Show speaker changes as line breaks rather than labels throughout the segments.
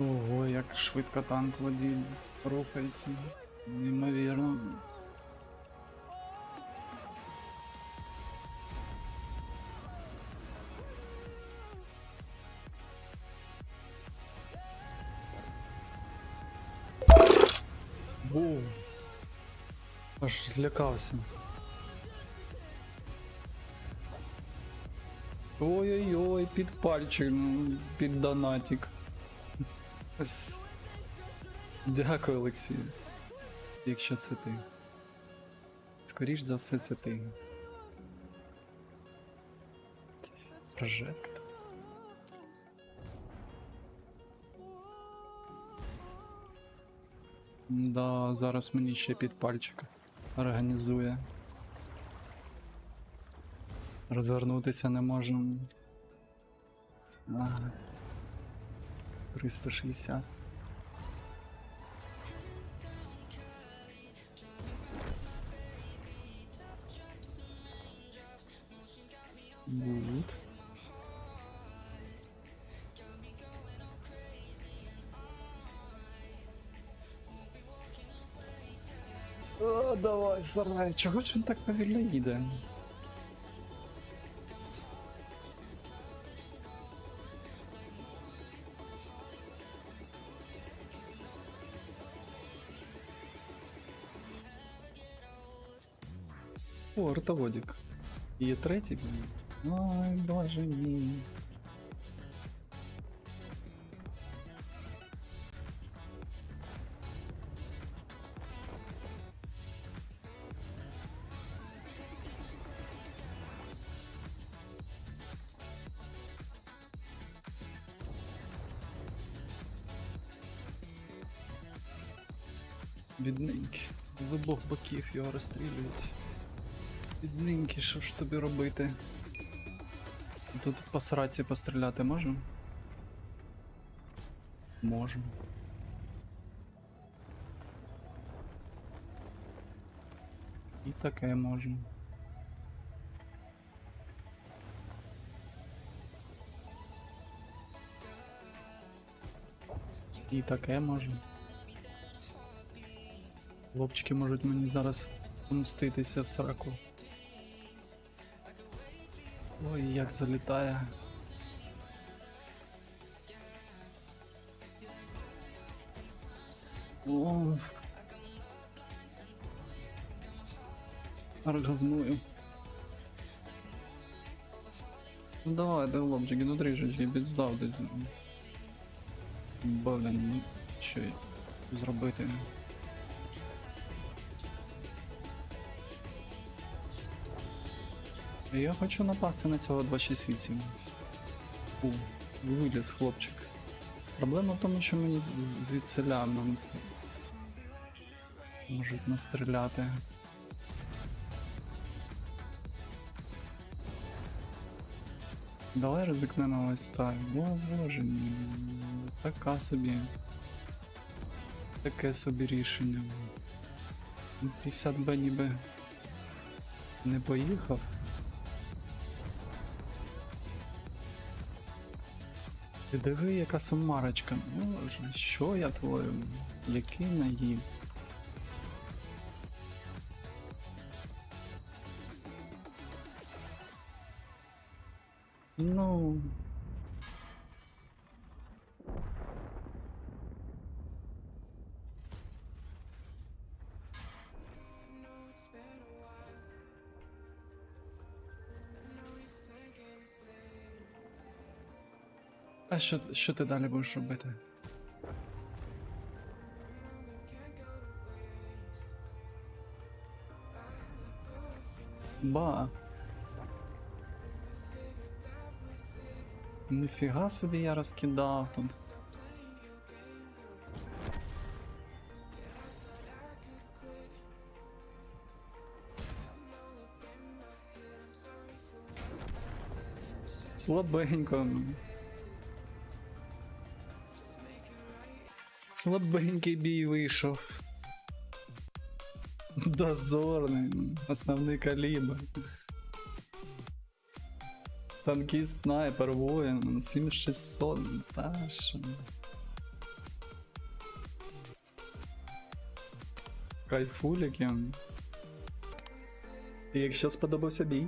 Ого, як швидко танк водій рухається. Неймовірно. Бу. Аж злякався. Ой-ой-ой, під пальчик, ну, під донатик. Дякую, Олексій. Якщо це ти. Скоріш за все, це ти. Прожект. Да, зараз мені ще під пальчик організує. Розвернутися не можемо. Ага. 360. Good. О, давай, сарай. Чого ж він так повільно їде? О, ротоводик. Є третій. Ой, боже мій. Бідненький. З обох боків його розстрілюють. Бідненький, що ж тобі робити? Тут по сраці постріляти можемо? Можемо. І таке можемо. І таке можемо. Хлопчики можуть мені зараз помститися в сраку. Ой, як залітає. О. Оргазмую. Ну давай, да, хлопчики, ну трішечки підздав десь. Блін, ну що зробити? Я хочу напасти на цього 268. У, виліз хлопчик. Проблема в тому, що мені з- звідсиля можуть настріляти. Давай ризикнемо ось так. О боже. Така собі. Таке собі рішення. Ну, 50 Б ніби не поїхав. Ти диви, яка сумарочка. Боже, що я творю? Який наїв? Ну. А що, що ти далі будеш робити? Ба. Ніфіга собі я розкидав тут. Слабенько. слабенький бій вийшов. Дозорний, основний калібр. Танкіст снайпер воїн, 7600, та що. Кайфуліки. І якщо сподобався бій,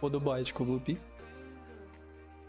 подобаєчку влупіть.